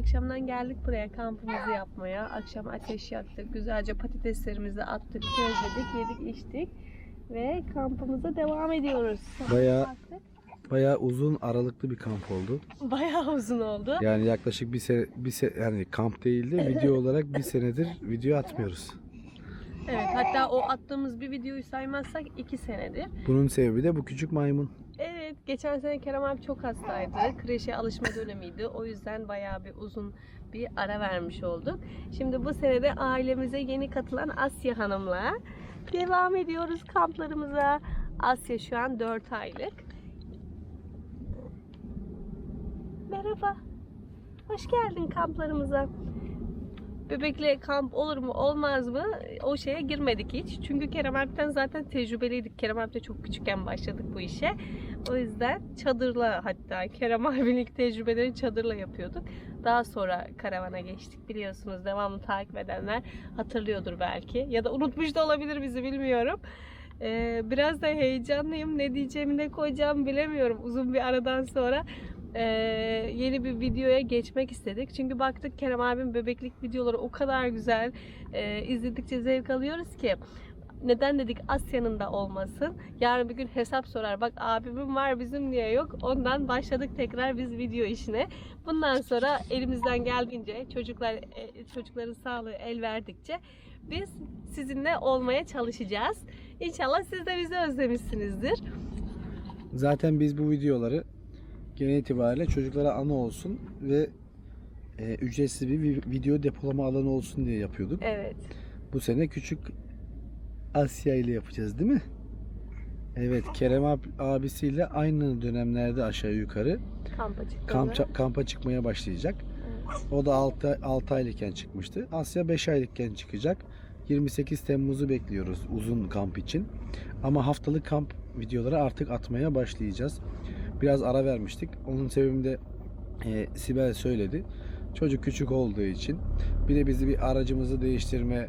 akşamdan geldik buraya kampımızı yapmaya. Akşam ateş yaktık, güzelce patateslerimizi attık, közledik, yedik, içtik. Ve kampımıza devam ediyoruz. Bayağı-. Bayağı uzun aralıklı bir kamp oldu. Bayağı uzun oldu. Yani yaklaşık bir sene, bir se yani kamp değil de video olarak bir senedir video atmıyoruz. Evet, hatta o attığımız bir videoyu saymazsak iki senedir. Bunun sebebi de bu küçük maymun. Evet, geçen sene Kerem abi çok hastaydı. Kreşe alışma dönemiydi. O yüzden bayağı bir uzun bir ara vermiş olduk. Şimdi bu sene de ailemize yeni katılan Asya Hanım'la devam ediyoruz kamplarımıza. Asya şu an 4 aylık. Merhaba. Hoş geldin kamplarımıza. Bebekle kamp olur mu olmaz mı o şeye girmedik hiç. Çünkü Kerem Alp'ten zaten tecrübeliydik. Kerem Alp'le çok küçükken başladık bu işe. O yüzden çadırla hatta Kerem abinin tecrübeleri çadırla yapıyorduk. Daha sonra karavana geçtik biliyorsunuz devamlı takip edenler hatırlıyordur belki. Ya da unutmuş da olabilir bizi bilmiyorum. Ee, biraz da heyecanlıyım. Ne diyeceğimi ne koyacağımı bilemiyorum uzun bir aradan sonra. Ee, yeni bir videoya geçmek istedik. Çünkü baktık Kerem abim bebeklik videoları o kadar güzel. Ee, izledikçe zevk alıyoruz ki neden dedik Asya'nın da olmasın. Yarın bir gün hesap sorar. Bak abimin var bizim niye yok. Ondan başladık tekrar biz video işine. Bundan sonra elimizden geldiğince çocuklar e, çocukların sağlığı el verdikçe biz sizinle olmaya çalışacağız. İnşallah siz de bizi özlemişsinizdir. Zaten biz bu videoları genel itibariyle çocuklara ana olsun ve e, ücretsiz bir vi- video depolama alanı olsun diye yapıyorduk. Evet. Bu sene küçük Asya ile yapacağız değil mi? Evet Kerem ab- abisiyle aynı dönemlerde aşağı yukarı Kampa kamp, kampa çıkmaya başlayacak. Evet. O da 6, 6 aylıkken çıkmıştı. Asya 5 aylıkken çıkacak. 28 Temmuz'u bekliyoruz uzun kamp için. Ama haftalık kamp videoları artık atmaya başlayacağız. Biraz ara vermiştik. Onun sebebini de e, Sibel söyledi. Çocuk küçük olduğu için bir de bizi bir aracımızı değiştirme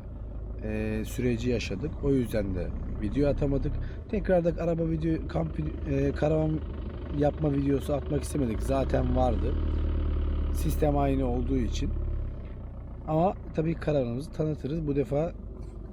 e, süreci yaşadık. O yüzden de video atamadık. Tekrar da araba video kamp e, karavan yapma videosu atmak istemedik. Zaten vardı. Sistem aynı olduğu için. Ama tabii karavanımızı tanıtırız. Bu defa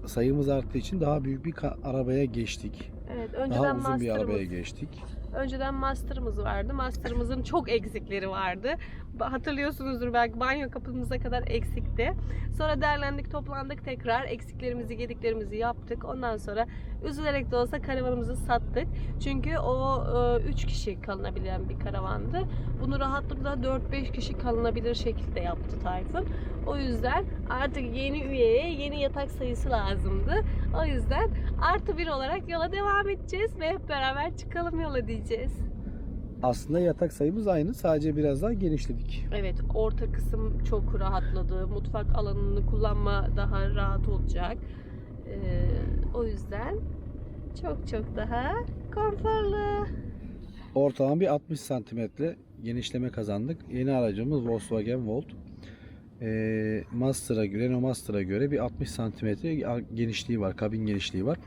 sayımız arttığı için daha büyük bir arabaya geçtik. Evet, önceden Daha uzun bir arabaya geçtik. Önceden master'ımız vardı. Master'ımızın çok eksikleri vardı. Hatırlıyorsunuzdur belki banyo kapımıza kadar eksikti. Sonra derlendik, toplandık tekrar. Eksiklerimizi, gediklerimizi yaptık. Ondan sonra üzülerek de olsa karavanımızı sattık. Çünkü o 3 kişi kalınabilen bir karavandı. Bunu rahatlıkla 4-5 kişi kalınabilir şekilde yaptı Tayfun. O yüzden artık yeni üyeye yeni yatak sayısı lazımdı. O yüzden artı bir olarak yola devam edeceğiz ve hep beraber çıkalım yola diyeceğiz. Aslında yatak sayımız aynı. Sadece biraz daha genişledik. Evet, orta kısım çok rahatladı. Mutfak alanını kullanma daha rahat olacak. Ee, o yüzden çok çok daha konforlu. Ortalama bir 60 santimetre genişleme kazandık. Yeni aracımız Volkswagen Volt. Ee, Master'a göre, Renault Master'a göre bir 60 santimetre genişliği var, kabin genişliği var.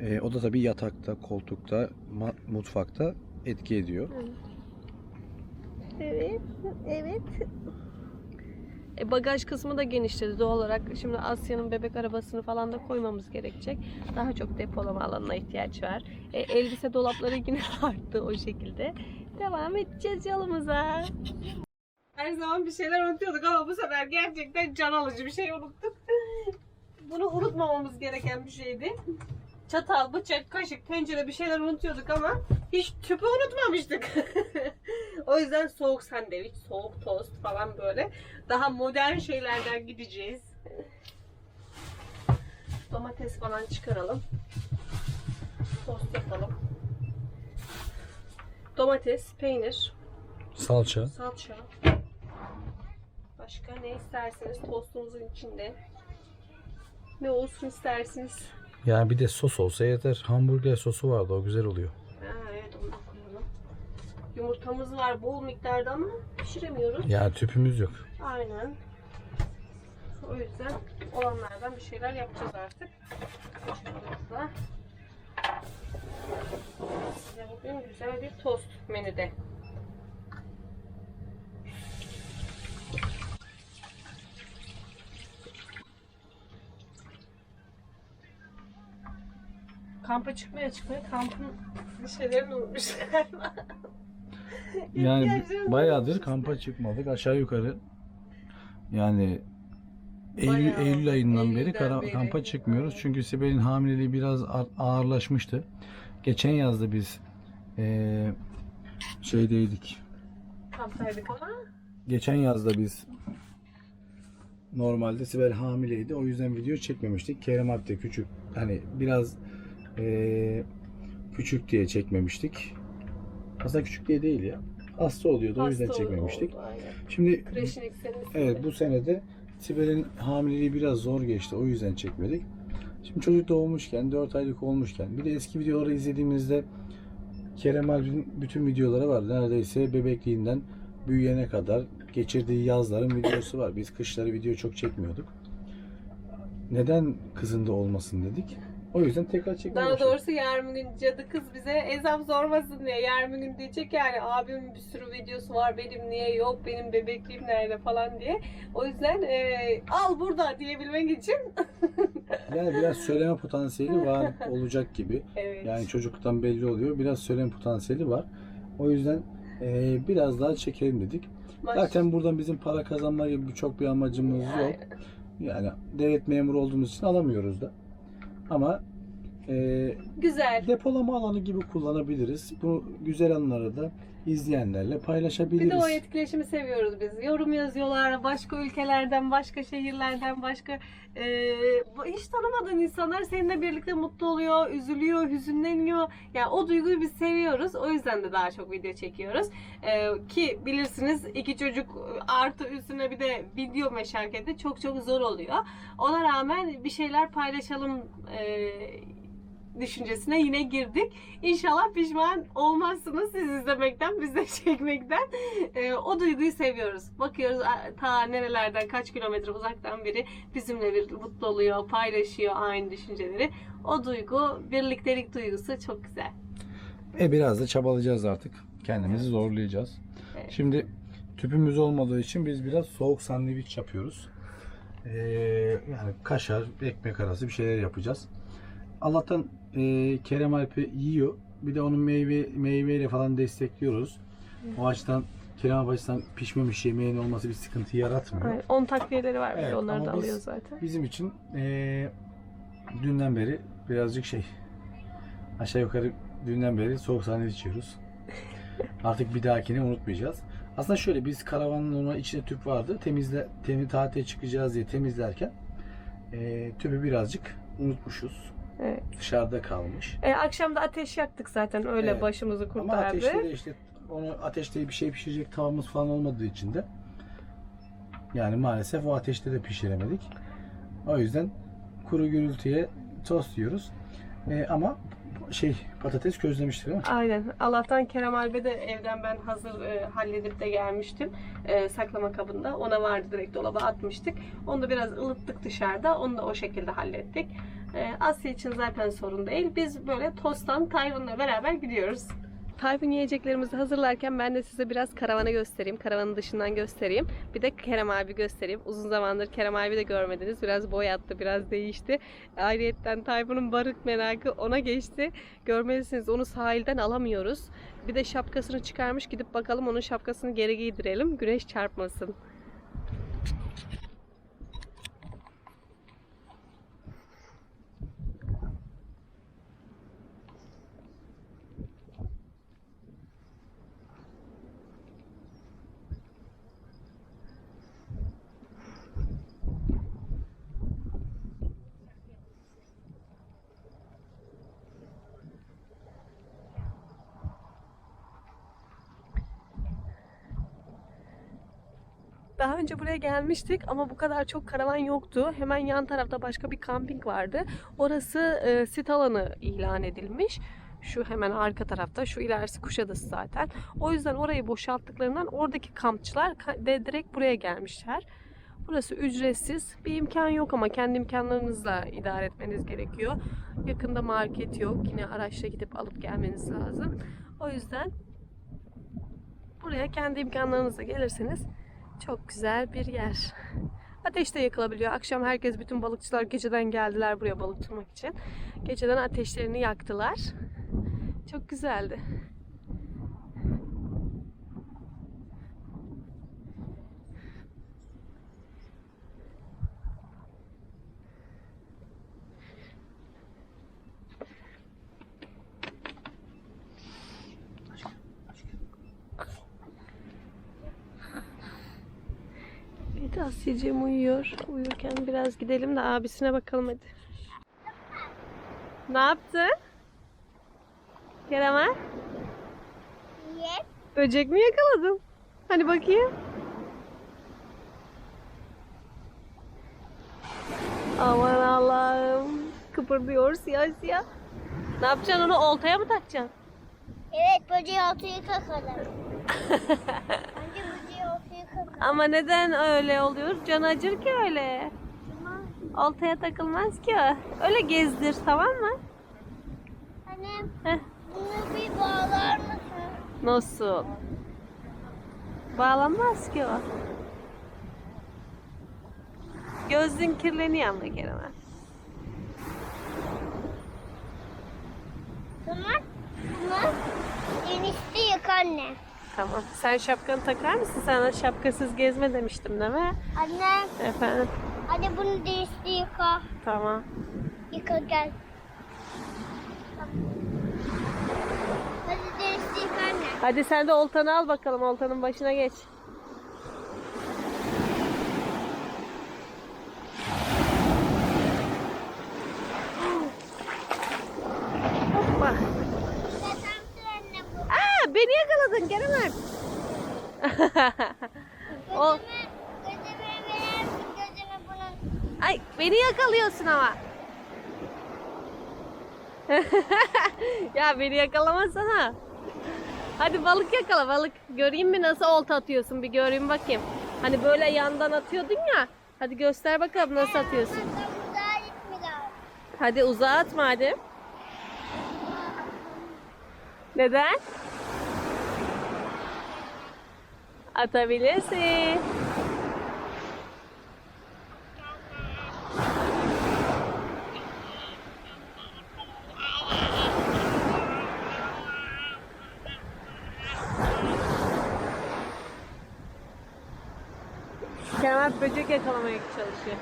Ee, o da tabii yatakta, koltukta, mutfakta etki ediyor. Evet, evet. E, bagaj kısmı da genişledi doğal olarak. Şimdi Asya'nın bebek arabasını falan da koymamız gerekecek. Daha çok depolama alanına ihtiyaç var. E, elbise dolapları yine arttı o şekilde. Devam edeceğiz yolumuza. Her zaman bir şeyler unutuyorduk ama bu sefer gerçekten can alıcı bir şey unuttuk. Bunu unutmamamız gereken bir şeydi. Çatal, bıçak, kaşık, tencere bir şeyler unutuyorduk ama hiç tüpü unutmamıştık. o yüzden soğuk sandviç, soğuk tost falan böyle daha modern şeylerden gideceğiz. Domates falan çıkaralım. Tost yapalım. Domates, peynir, Salça. salça. Başka ne isterseniz tostumuzun içinde. Ne olsun istersiniz? Yani bir de sos olsa yeter. Hamburger sosu vardı o güzel oluyor. Ha, evet onu da koyalım. Yumurtamız var bol miktarda ama pişiremiyoruz. Yani tüpümüz yok. Aynen. O yüzden olanlardan bir şeyler yapacağız artık. Size bugün güzel bir tost menüde. Kampa çıkmaya çıkmaya kampın bir şeylerini unutmuş galiba. Yani bayağıdır kampa çıkmadık. Aşağı yukarı yani Eylül, Bayağı Eylül ayından beri Eylül'den kara- beri. kampa çıkmıyoruz. Çünkü Sibel'in hamileliği biraz ağırlaşmıştı. Geçen yazda biz eee, şeydeydik. Kamptaydık ama Geçen yazda biz normalde Sibel hamileydi. O yüzden video çekmemiştik. Kerem de küçük. Hani biraz eee, küçük diye çekmemiştik. Aslında küçük diye değil ya. Hasta oluyordu. o yüzden hasta çekmemiştik. oldu, aynen. Şimdi Kreşin ilk senesinde. Evet bu senede Sibel'in hamileliği biraz zor geçti. O yüzden çekmedik. Şimdi çocuk doğmuşken, 4 aylık olmuşken bir de eski videoları izlediğimizde Kerem Alp'in bütün videoları var. Neredeyse bebekliğinden büyüyene kadar geçirdiği yazların videosu var. Biz kışları video çok çekmiyorduk. Neden kızında olmasın dedik. O yüzden tekrar çekmeye Daha başladık. doğrusu yarın gün cadı kız bize ezam sormasın diye yarın gün diyecek yani abimin bir sürü videosu var benim niye yok benim bebekliğim nerede falan diye. O yüzden e, al burada diyebilmek için. Yani biraz söyleme potansiyeli var olacak gibi. Evet. Yani çocukluktan belli oluyor. Biraz söylem potansiyeli var. O yüzden eee, biraz daha çekelim dedik. Maş- Zaten buradan bizim para kazanma gibi çok bir amacımız yok. Aynen. Yani devlet memuru olduğumuz için alamıyoruz da. Ama eee, Güzel. depolama alanı gibi kullanabiliriz. Bu güzel anları da izleyenlerle Bir paylaşabiliriz. de o etkileşimi seviyoruz biz. Yorum yazıyorlar başka ülkelerden, başka şehirlerden, başka e, hiç tanımadığın insanlar seninle birlikte mutlu oluyor, üzülüyor, hüzünleniyor. Yani o duyguyu biz seviyoruz. O yüzden de daha çok video çekiyoruz. E, ki bilirsiniz iki çocuk artı üstüne bir de video meşakkati çok çok zor oluyor. Ona rağmen bir şeyler paylaşalım e, düşüncesine yine girdik. İnşallah pişman olmazsınız siz izlemekten, biz de çekmekten. Ee, o duyguyu seviyoruz. Bakıyoruz ta nerelerden, kaç kilometre uzaktan biri bizimle bir mutlu oluyor, paylaşıyor aynı düşünceleri. O duygu, birliktelik duygusu çok güzel. E biraz da çabalayacağız artık. Kendimizi zorlayacağız. Evet. Şimdi tüpümüz olmadığı için biz biraz soğuk sandviç yapıyoruz. Ee, yani kaşar, ekmek arası bir şeyler yapacağız. Allah'tan e, Kerem Alp'i yiyor. Bir de onun meyve meyveyle falan destekliyoruz. O açıdan Kerem Alp açısından pişmemiş yemeğin olması bir sıkıntı yaratmıyor. Aynen. 10 takviyeleri var bir de Evet, onları ama da biz- alıyor zaten. Bizim için e, dünden beri birazcık şey aşağı yukarı dünden beri soğuk sandviç içiyoruz. Artık bir dahakini unutmayacağız. Aslında şöyle biz karavanın normal içinde tüp vardı. Temizle temiz tatile çıkacağız diye temizlerken e, tüpü birazcık unutmuşuz. Evet. Dışarıda kalmış. E, akşam da ateş yaktık zaten öyle Evet. başımızı Ama kurtardı. ateşte de işte onu ateşte bir şey pişirecek tavamız falan olmadığı için de yani maalesef o ateşte de pişiremedik. O yüzden kuru gürültüye tost yiyoruz. Ee, ama şey patates közlemiştik değil mi? Aynen. Allah'tan Kerem Albe de evden ben hazır e, halledip de gelmiştim. E, saklama kabında. Ona vardı direkt dolaba atmıştık. Onu da biraz ılıttık dışarıda. Onu da o şekilde hallettik. E, Asya için zaten sorun değil. Biz böyle tosttan Tayfun'la beraber gidiyoruz. Tayfun yiyeceklerimizi hazırlarken ben de size biraz karavanı göstereyim. Karavanın dışından göstereyim. Bir de Kerem abi göstereyim. Uzun zamandır Kerem abi de görmediniz. Biraz boyattı, biraz değişti. Ayrıyetten Tayfun'un barık merakı ona geçti. Görmelisiniz onu sahilden alamıyoruz. Bir de şapkasını çıkarmış gidip bakalım onun şapkasını geri giydirelim. Güneş çarpmasın. Daha önce buraya gelmiştik ama bu kadar çok karavan yoktu. Hemen yan tarafta başka bir kamping vardı. Orası e, sit alanı ilan edilmiş. Şu hemen arka tarafta, şu ilerisi Kuşadası zaten. O yüzden orayı boşalttıklarından oradaki kampçılar ka- de direkt buraya gelmişler. Burası ücretsiz. Bir imkan yok ama kendi imkanlarınızla idare etmeniz gerekiyor. Yakında market yok. Yine araçla gidip alıp gelmeniz lazım. O yüzden buraya kendi imkanlarınızla gelirseniz çok güzel bir yer. Ateş de yakılabiliyor. Akşam herkes, bütün balıkçılar geceden geldiler buraya balık tutmak için. Geceden ateşlerini yaktılar. Çok güzeldi. Evet Asya'cığım uyuyor. Uyurken biraz gidelim de abisine bakalım hadi. Ne yaptı? Kerem Yep. Böcek mi yakaladın? Hani bakayım. Aman Allah'ım. Kıpırdıyor siyah siyah. Ne yapacaksın onu oltaya mı takacaksın? Evet böceği ortaya kakalım. Ama neden öyle oluyor? Can acır ki öyle. Oltaya takılmaz ki o. Öyle gezdir tamam mı? Annem Heh. bunu bir bağlar mısın? Nasıl? Bağlanmaz ki o. Gözün kirleniyor ama Kerem. Tamam. Bunu enişte yak anne. Tamam. Sen şapkanı takar mısın? Sana şapkasız gezme demiştim değil mi? Anne, Efendim. hadi bunu enişte yıka. Tamam. Yıka gel. Hadi enişte yıka anne. Hadi sen de oltanı al bakalım. Oltanın başına geç. Hoppa. Yatamsın anne bu. Aa, beni yakaladın Kerem abi. o, Gözüme, gözüme verir misin gözüme bunun? Ay beni yakalıyorsun ama. ya beni yakalamasana. Hadi balık yakala balık. Göreyim mi nasıl olta atıyorsun bir göreyim bakayım. Hani böyle yandan atıyordun ya. Hadi göster bakalım nasıl atıyorsun. Hadi uzağa atma hadi. Neden? Atabilirsin. Kemal böcek yakalamaya çalışıyor.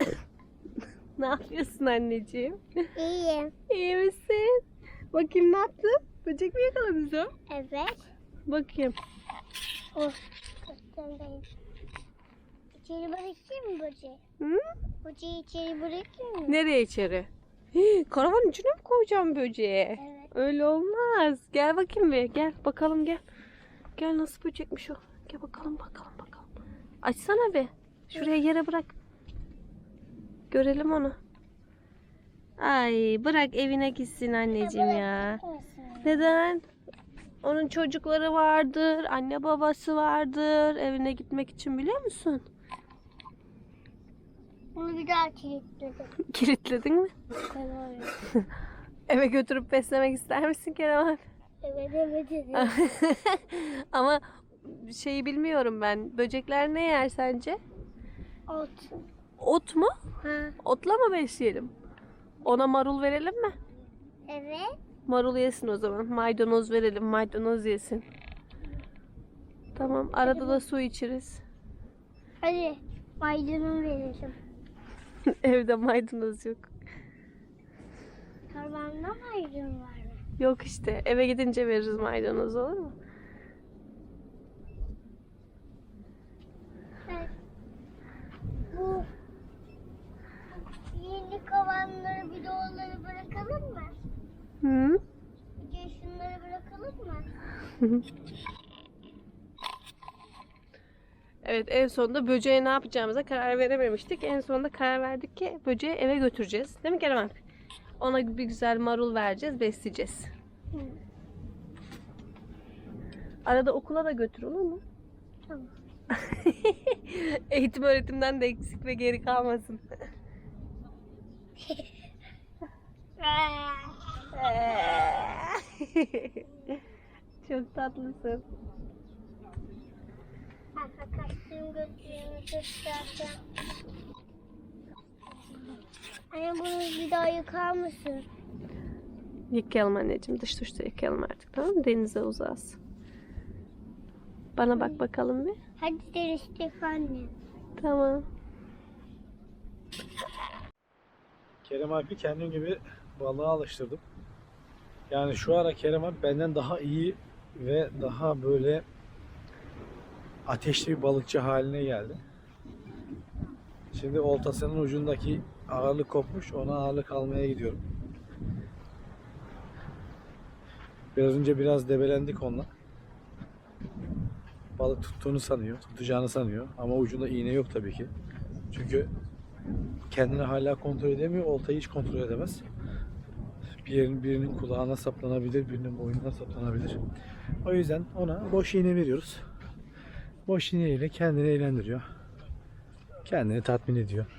Ne yapıyorsun anneciğim? İyiyim. İyi misin? Bakayım ne yaptın? Böcek mi yakaladın sen? Evet. Bakayım. Oh. İçeri bırakayım mı böceği? Hı? Böceği içeri bırakayım mı? Nereye içeri? Hii, Karavanın içine mi koyacağım böceği? Evet. Öyle olmaz. Gel bakayım bir. Gel bakalım gel. Gel nasıl böcekmiş o. Gel bakalım bakalım bakalım. Açsana bir. Şuraya yere bırak. Görelim onu. Ay bırak evine gitsin anneciğim ya. Neden? Onun çocukları vardır, anne babası vardır. Evine gitmek için biliyor musun? Bunu bir daha kilitledim. Kilitledin mi? Eve götürüp beslemek ister misin Kerem abi? Evet evet evet. Ama şeyi bilmiyorum ben. Böcekler ne yer sence? Ot. Ot mu? Ha. Otla mı besleyelim? Ona marul verelim mi? Evet. Marul yesin o zaman. Maydanoz verelim. Maydanoz yesin. Tamam. Arada da su içeriz. Hadi maydanoz verelim. Evde maydanoz yok. Karmanda maydanoz var? Yok işte. Eve gidince veririz maydanoz olur mu? Evet. Bu yeni kovanları onları bırakalım mı? Hı? Bir de şunları bırakalım mı? Evet en sonunda böceğe ne yapacağımıza karar verememiştik. En sonunda karar verdik ki böceği eve götüreceğiz. Değil mi Kerem abi? Ona bir güzel marul vereceğiz, besleyeceğiz. Hı. Arada okula da götür olur mu? Tamam. Eğitim öğretimden de eksik ve geri kalmasın. Çok tatlısın. Arka kaçtığım götürüğümü göstereceğim. Anne bunu bir daha yıkar mısın? Yıkayalım anneciğim. Dış dışta yıkayalım artık tamam mı? Denize uzağız. Bana bak bakalım bir. Hadi deriştik anne. Tamam. Kerem abi kendim gibi balığa alıştırdım. Yani şu ara Kerem abi benden daha iyi ve daha böyle ateşli bir balıkçı haline geldi. Şimdi oltasının ucundaki ağırlık kopmuş. Ona ağırlık almaya gidiyorum. Biraz önce biraz debelendik onunla. Balık tuttuğunu sanıyor, tutacağını sanıyor. Ama ucunda iğne yok tabii ki. Çünkü kendini hala kontrol edemiyor. Oltayı hiç kontrol edemez. Bir yerin birinin kulağına saplanabilir, birinin boynuna saplanabilir. O yüzden ona boş iğne veriyoruz. Boş iğneyle kendini eğlendiriyor. Kendini tatmin ediyor.